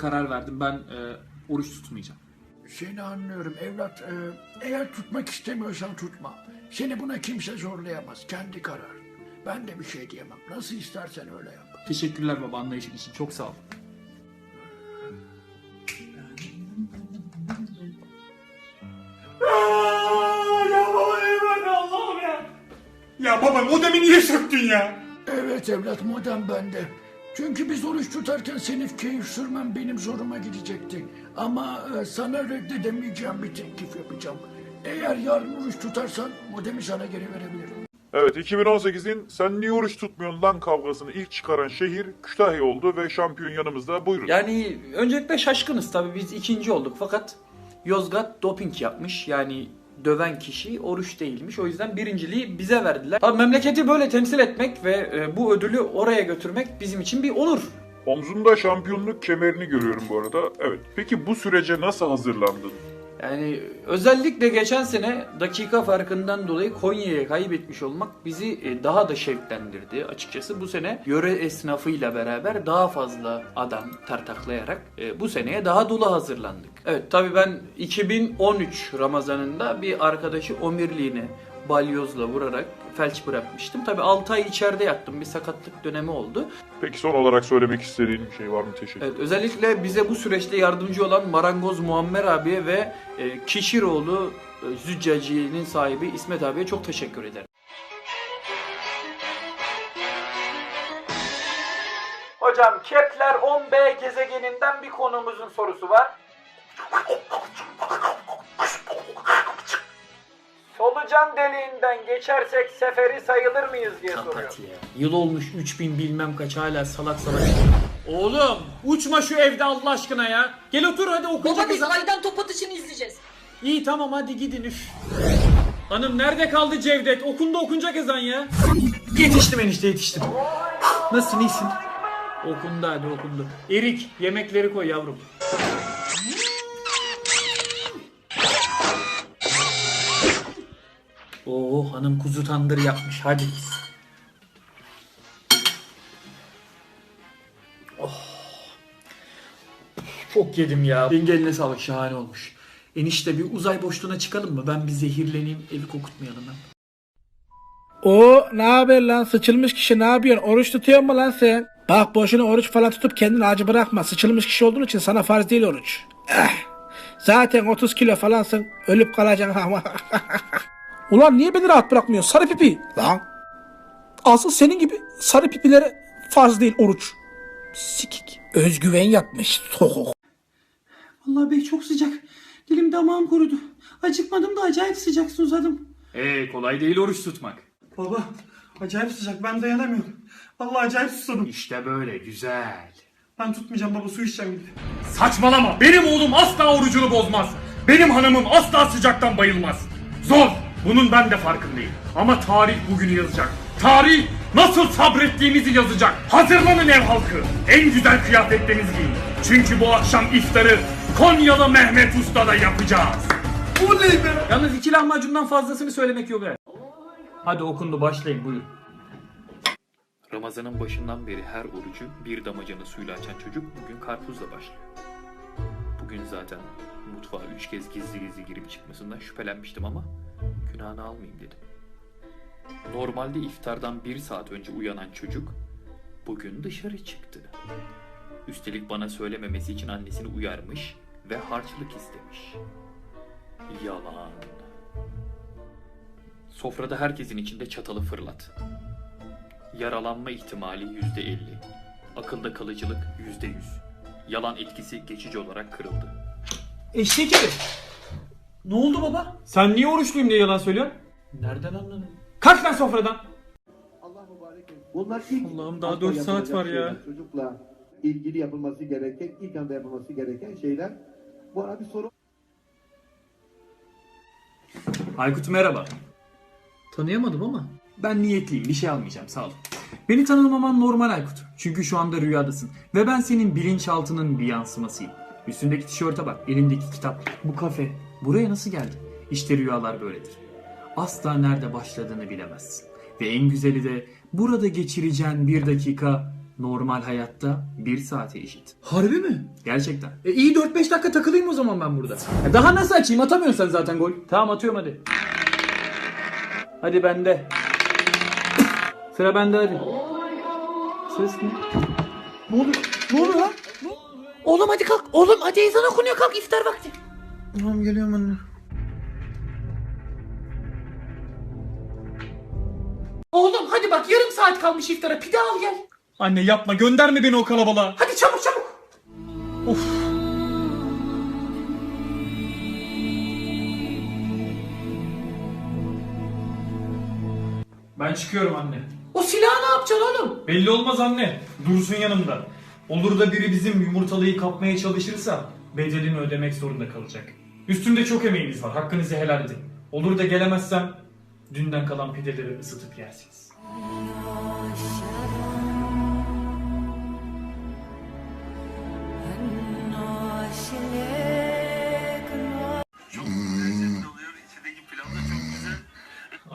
karar verdim. Ben e, oruç tutmayacağım. Seni anlıyorum evlat. Ee, eğer tutmak istemiyorsan tutma. Seni buna kimse zorlayamaz. Kendi karar. Ben de bir şey diyemem. Nasıl istersen öyle yap. Teşekkürler baba anlayışın için. Çok sağ ol. ya baba eyvallah Allah'ım ya. Ya baba modemi niye söktün ya? Evet evlat modem bende. Çünkü biz oruç tutarken senin keyif sürmen benim zoruma gidecekti. Ama e, sana reddedemeyeceğim bir teklif yapacağım. Eğer yarın oruç tutarsan modemi sana geri verebilirim. Evet 2018'in sen niye oruç tutmuyorsun lan kavgasını ilk çıkaran şehir Kütahya oldu ve şampiyon yanımızda buyurun. Yani öncelikle şaşkınız tabii biz ikinci olduk fakat Yozgat doping yapmış yani döven kişi oruç değilmiş o yüzden birinciliği bize verdiler. Tabii memleketi böyle temsil etmek ve e, bu ödülü oraya götürmek bizim için bir onur. Omzunda şampiyonluk kemerini görüyorum bu arada. Evet peki bu sürece nasıl hazırlandın? Yani özellikle geçen sene dakika farkından dolayı Konya'ya kaybetmiş olmak bizi e, daha da şevklendirdi açıkçası. Bu sene yöre esnafıyla beraber daha fazla adam tartaklayarak e, bu seneye daha dolu hazırlandık. Evet tabii ben 2013 Ramazanında bir arkadaşı omirliğine balyozla vurarak felç bırakmıştım. Tabii 6 ay içeride yattım. Bir sakatlık dönemi oldu. Peki son olarak söylemek istediğin bir şey var mı? Teşekkür Evet, özellikle bize bu süreçte yardımcı olan Marangoz Muammer abiye ve e, Kişiroğlu e, Züccaciye'nin sahibi İsmet abiye çok teşekkür ederim. Hocam Kepler 10b gezegeninden bir konumuzun sorusu var. Solucan deliğinden geçersek seferi sayılır mıyız diye soruyor. Yıl olmuş 3000 bilmem kaç hala salak salak. Oğlum uçma şu evde Allah aşkına ya. Gel otur hadi Baba biz ezan. aydan top atışını izleyeceğiz. İyi tamam hadi gidin üf. Hanım nerede kaldı Cevdet? Okunda okunacak ezan ya. Yetiştim enişte yetiştim. Nasılsın iyisin? Okundu hadi okundu. Erik yemekleri koy yavrum. Hanım kuzu tandır yapmış hadi. Çok yedim ya. Yenge sağlık şahane olmuş. Enişte bir uzay boşluğuna çıkalım mı? Ben bir zehirleneyim evi kokutmayalım hem. O ne haber lan sıçılmış kişi ne yapıyorsun oruç tutuyor mu lan sen? Bak boşuna oruç falan tutup kendini acı bırakma sıçılmış kişi olduğun için sana farz değil oruç. Eh, zaten 30 kilo falansın ölüp kalacaksın ama. Ulan niye beni rahat bırakmıyorsun sarı pipi? Lan. Asıl senin gibi sarı pipilere farz değil oruç. Sikik. Özgüven yapmış. Sokuk. Vallahi bey çok sıcak. Dilim damağım kurudu. Acıkmadım da acayip sıcak susadım. Ee kolay değil oruç tutmak. Baba acayip sıcak ben dayanamıyorum. Vallahi acayip susadım. İşte böyle güzel. Ben tutmayacağım baba su içeceğim gidip. Saçmalama benim oğlum asla orucunu bozmaz. Benim hanımım asla sıcaktan bayılmaz. Zor bunun ben de farkındayım. Ama tarih bugünü yazacak. Tarih nasıl sabrettiğimizi yazacak. Hazırlanın ev halkı. En güzel kıyafetlerinizi giyin. Çünkü bu akşam iftarı Konyalı Mehmet Usta'da yapacağız. Yalnız iki lahmacundan fazlasını söylemek yok ha. Hadi okundu başlayın buyurun. Ramazanın başından beri her orucu bir damacana suyla açan çocuk bugün karpuzla başlıyor. Bugün zaten mutfağa üç kez gizli gizli girip çıkmasından şüphelenmiştim ama günahını almayayım dedim. Normalde iftardan bir saat önce uyanan çocuk bugün dışarı çıktı. Üstelik bana söylememesi için annesini uyarmış ve harçlık istemiş. Yalan. Sofrada herkesin içinde çatalı fırlat. Yaralanma ihtimali yüzde elli. Akılda kalıcılık yüzde yüz. Yalan etkisi geçici olarak kırıldı. Eşek herif. Ne oldu baba? Sen niye oruçluyum diye yalan söylüyorsun? Nereden anladın? Kalk lan sofradan. Bunlar ilk Allah'ım daha anda dört saat yapılacak var ya. şeyler. Çocukla ilgili yapılması gereken, ilk anda yapılması gereken şeyler. Bu arada bir soru Aykut merhaba. Tanıyamadım ama. Ben niyetliyim bir şey almayacağım sağ ol. Beni tanımaman normal Aykut. Çünkü şu anda rüyadasın. Ve ben senin bilinçaltının bir yansımasıyım. Üstündeki tişörte bak, elindeki kitap, bu kafe. Buraya nasıl geldin? İşte rüyalar böyledir. Asla nerede başladığını bilemezsin. Ve en güzeli de burada geçireceğin bir dakika normal hayatta 1 saate eşit. Harbi mi? Gerçekten. E iyi 4-5 dakika takılayım o zaman ben burada. Ya daha nasıl açayım? Atamıyorsun sen zaten gol. Tamam atıyorum hadi. Hadi bende. Sıra bende hadi. Ses ne? Ne oluyor? Ne oluyor lan? Oğlum hadi kalk. Oğlum hadi ezan okunuyor kalk iftar vakti. Tamam geliyorum anne. Oğlum hadi bak yarım saat kalmış iftara pide al gel. Anne yapma gönderme beni o kalabalığa. Hadi çabuk çabuk. Ben çıkıyorum anne. O silahı ne yapacaksın oğlum? Belli olmaz anne. Dursun yanımda. Olur da biri bizim yumurtalıyı kapmaya çalışırsa bedelini ödemek zorunda kalacak. Üstümde çok emeğiniz var. Hakkınızı helal edin. Olur da gelemezsem dünden kalan pideleri ısıtıp yersiniz.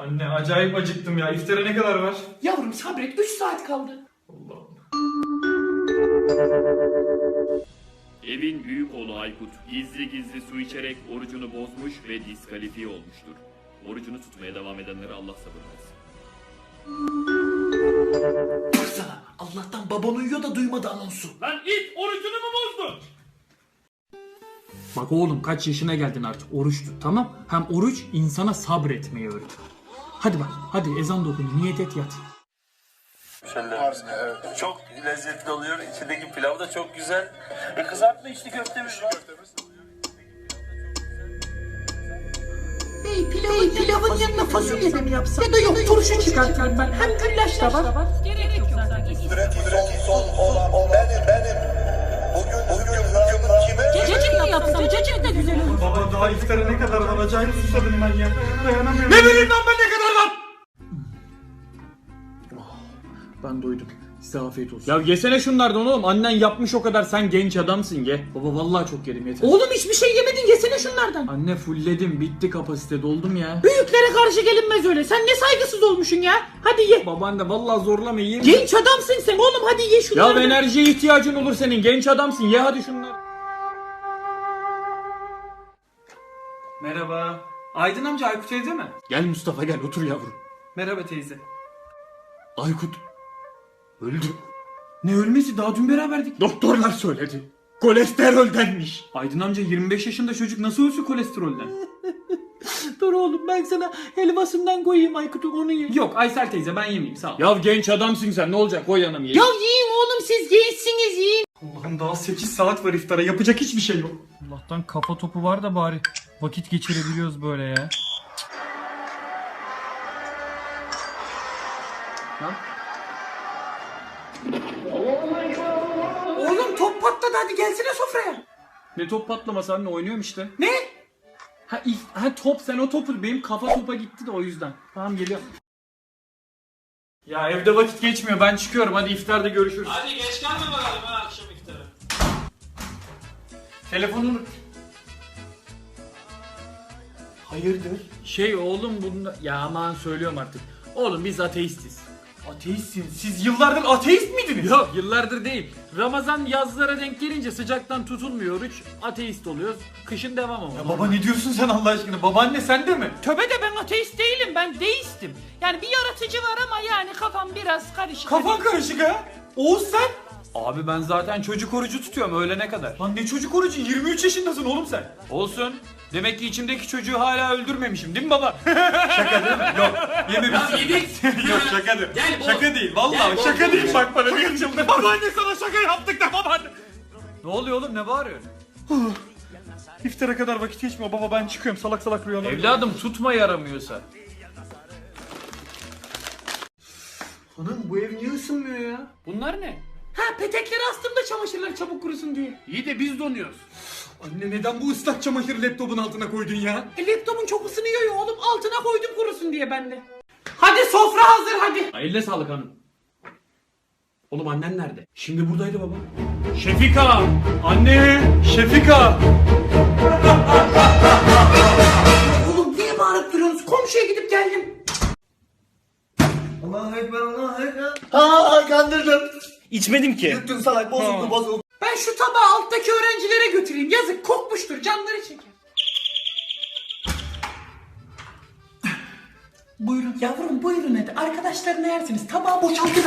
Anne acayip acıktım ya. İftara ne kadar var? Yavrum sabret 3 saat kaldı. Evin büyük oğlu Aykut gizli gizli su içerek orucunu bozmuş ve diskalifiye olmuştur. Orucunu tutmaya devam edenlere Allah sabır versin. Baksana Allah'tan baban uyuyor da duymadı anonsu. Lan it orucunu mu bozdun? Bak oğlum kaç yaşına geldin artık oruç tut tamam. Hem oruç insana sabretmeyi öğretir. Hadi bak hadi ezan da okundu niyet et yat. Çok lezzetli oluyor. İçindeki pilav da çok güzel. E, kızartma içli köftemiz var. Bey pilavın, pilavın yanına fasulye de mi yapsam? Ya da yok turşu çıkartırım ben. Hem güllaç da var. Son olan benim benim. Bugün bugün hükümün kime? Cacık da yapsam cacık da güzel olur. Baba daha iftara ne kadar var? Acayip susadım ben ya. Dayanamıyorum. Ne bileyim lan ben Ben doydum. Size afiyet olsun. Ya yesene şunlardan oğlum. Annen yapmış o kadar. Sen genç adamsın ye. Baba vallahi çok yedim yeter. Oğlum hiçbir şey yemedin yesene şunlardan. Anne fullledim. Bitti kapasite. Doldum ya. Büyüklere karşı gelinmez öyle. Sen ne saygısız olmuşsun ya. Hadi ye. Babaanne vallahi zorlama yiyeyim. Genç adamsın sen oğlum hadi ye Ya şunlardan. enerjiye ihtiyacın olur senin. Genç adamsın. Ye hadi şunları. Merhaba. Aydın amca Aykut evde mi? Gel Mustafa gel otur yavrum. Merhaba teyze. Aykut öldü. Ne ölmesi daha dün beraberdik. Doktorlar söyledi. Kolesteroldenmiş. Aydın amca 25 yaşında çocuk nasıl ölsün kolesterolden? Dur oğlum ben sana helvasından koyayım Aykut'un onu ye. Yok Aysel teyze ben yemeyeyim sağ ol. Ya genç adamsın sen ne olacak koy yanıma ye. Ya yiyin oğlum siz gençsiniz yiyin. Allah'ım daha 8 saat var iftara. Yapacak hiçbir şey yok. Allah'tan kafa topu var da bari vakit geçirebiliyoruz böyle ya. Top patladı hadi gelsene sofraya. Ne top patlaması anne oynuyorum işte. Ne? Ha, if- ha top sen o topu benim kafa topa gitti de o yüzden. Tamam geliyorum. Ya evde vakit geçmiyor ben çıkıyorum hadi iftarda görüşürüz. Hadi geç kalma bakalım ha akşam iftara. Telefonunu Hayırdır? Şey oğlum bunda ya aman söylüyorum artık. Oğlum biz ateistiz. Ateistsiniz. Siz yıllardır ateist miydiniz? Yok yıllardır değil. Ramazan yazlara denk gelince sıcaktan tutulmuyor oruç. Ateist oluyoruz. Kışın devam ama. Ya baba ne diyorsun sen Allah aşkına? Babaanne sen de mi? Töbe de ben ateist değilim ben deistim. Yani bir yaratıcı var ama yani kafam biraz karışık. Kafan karışık ha. Oğuz sen? Abi ben zaten çocuk orucu tutuyorum öğlene kadar. Lan ne çocuk orucu 23 yaşındasın oğlum sen. Olsun. Demek ki içimdeki çocuğu hala öldürmemişim değil mi baba? Şaka değil mi? Yok. Yememişsin. Yok şaka değil. Şaka değil. Vallahi şaka değil. Bak bana bir açıldı. Babaanne sana şaka yaptık da babaanne. ne oluyor oğlum ne bağırıyorsun? İftara kadar vakit geçmiyor baba ben çıkıyorum salak salak rüyalar. Evladım tutma yaramıyorsa. Anam bu ev niye ısınmıyor ya? Bunlar ne? Ha petekleri astım da çamaşırlar çabuk kurusun diye. İyi de biz donuyoruz. Anne neden bu ıslak çamaşırı laptopun altına koydun ya? E, laptopun çok ısınıyor ya oğlum altına koydum kurusun diye ben de. Hadi sofra hazır hadi. Eline sağlık hanım. Oğlum annen nerede? Şimdi buradaydı baba. Şefika! Anne! Şefika! Oğlum niye bağırıp duruyorsunuz? Komşuya gidip geldim. Aa kandırdım. İçmedim ki. Yuttun salak bozuldu bozuldu. Ben şu tabağı alttaki öğrencilere götüreyim. Yazık kokmuştur canları çeker. Buyurun yavrum buyurun hadi. Arkadaşlarına yersiniz. Tabağı boşaltın.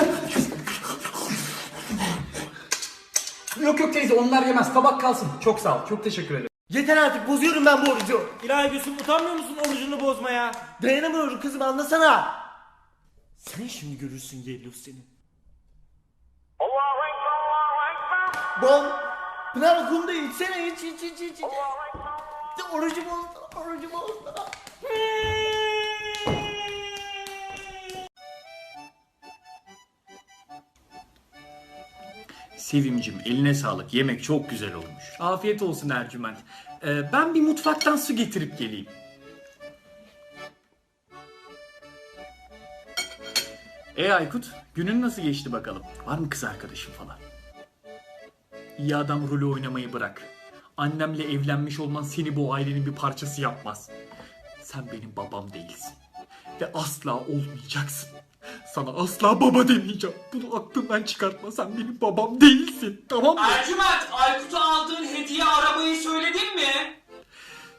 Yok yok teyze onlar yemez. Tabak kalsın. Çok sağ ol. Çok teşekkür ederim. Yeter artık bozuyorum ben bu orucu. İlahi Gülsüm utanmıyor musun orucunu bozmaya? Dayanamıyorum kızım anlasana. Sen şimdi görürsün Yellus seni. Bom. Pınar okulunda içsene iç iç iç iç. iç. Orucu bozdu orucu bozdu. Sevimcim eline sağlık. Yemek çok güzel olmuş. Afiyet olsun Ercüment. Ee, ben bir mutfaktan su getirip geleyim. E Aykut, günün nasıl geçti bakalım? Var mı kız arkadaşın falan? İyi adam rolü oynamayı bırak. Annemle evlenmiş olman seni bu ailenin bir parçası yapmaz. Sen benim babam değilsin. Ve asla olmayacaksın. Sana asla baba demeyeceğim. Bunu aklından çıkartma. Sen benim babam değilsin. Tamam mı? Ercüment Aykut'a aldığın hediye arabayı söyledin mi?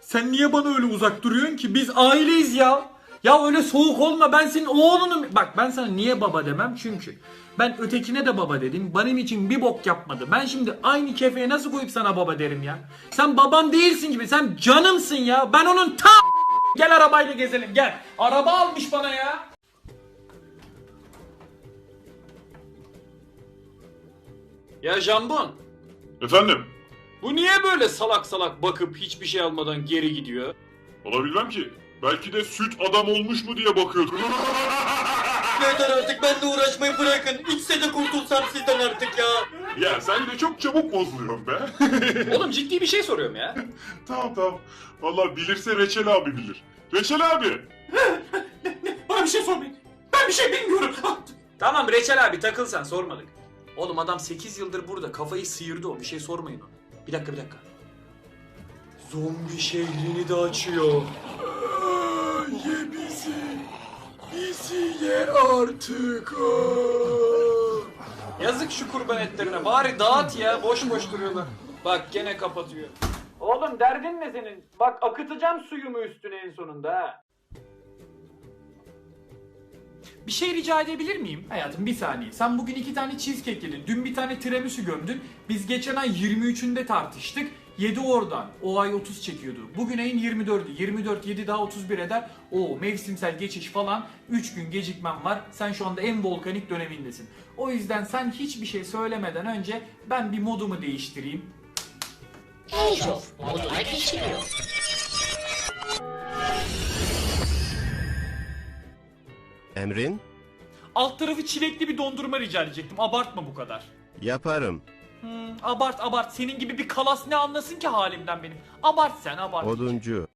Sen niye bana öyle uzak duruyorsun ki? Biz aileyiz ya. Ya öyle soğuk olma. Ben senin oğlunum. Bak ben sana niye baba demem? Çünkü ben ötekine de baba dedim. Benim için bir bok yapmadı. Ben şimdi aynı kefeye nasıl koyup sana baba derim ya? Sen babam değilsin gibi. Sen canımsın ya. Ben onun ta Gel arabayla gezelim gel. Araba almış bana ya. Ya Jambon, Efendim? bu niye böyle salak salak bakıp hiçbir şey almadan geri gidiyor? Olabilmem ki. Belki de süt adam olmuş mu diye bakıyordum. Yeter artık benimle uğraşmayı bırakın. İçse de kurtulsam sizden artık ya. ya sen de çok çabuk bozuluyorsun be. Oğlum ciddi bir şey soruyorum ya. tamam tamam. Vallahi bilirse Reçel abi bilir. Reçel abi. Bana bir şey sormayın. Ben bir şey bilmiyorum. tamam Reçel abi takıl sen sormadık. Oğlum adam 8 yıldır burada kafayı sıyırdı o bir şey sormayın ona. Bir dakika bir dakika. Zombi şehrini de açıyor. Ye bizi. Bizi ye artık. Yazık şu kurban etlerine. Bari dağıt ya. Boş boş duruyorlar. Bak gene kapatıyor. Oğlum derdin ne senin? Bak akıtacağım suyumu üstüne en sonunda ha. Bir şey rica edebilir miyim? Hayatım bir saniye. Sen bugün iki tane cheesecake yedin. Dün bir tane tiramisu gömdün. Biz geçen ay 23'ünde tartıştık. 7 oradan. O ay 30 çekiyordu. Bugün ayın 24'ü. 24 7 daha 31 eder. O mevsimsel geçiş falan. 3 gün gecikmem var. Sen şu anda en volkanik dönemindesin. O yüzden sen hiçbir şey söylemeden önce ben bir modumu değiştireyim. Emrin? Alt tarafı çilekli bir dondurma rica edecektim. Abartma bu kadar. Yaparım. Hmm, abart abart. Senin gibi bir kalas ne anlasın ki halimden benim. Abart sen abart. Oduncu.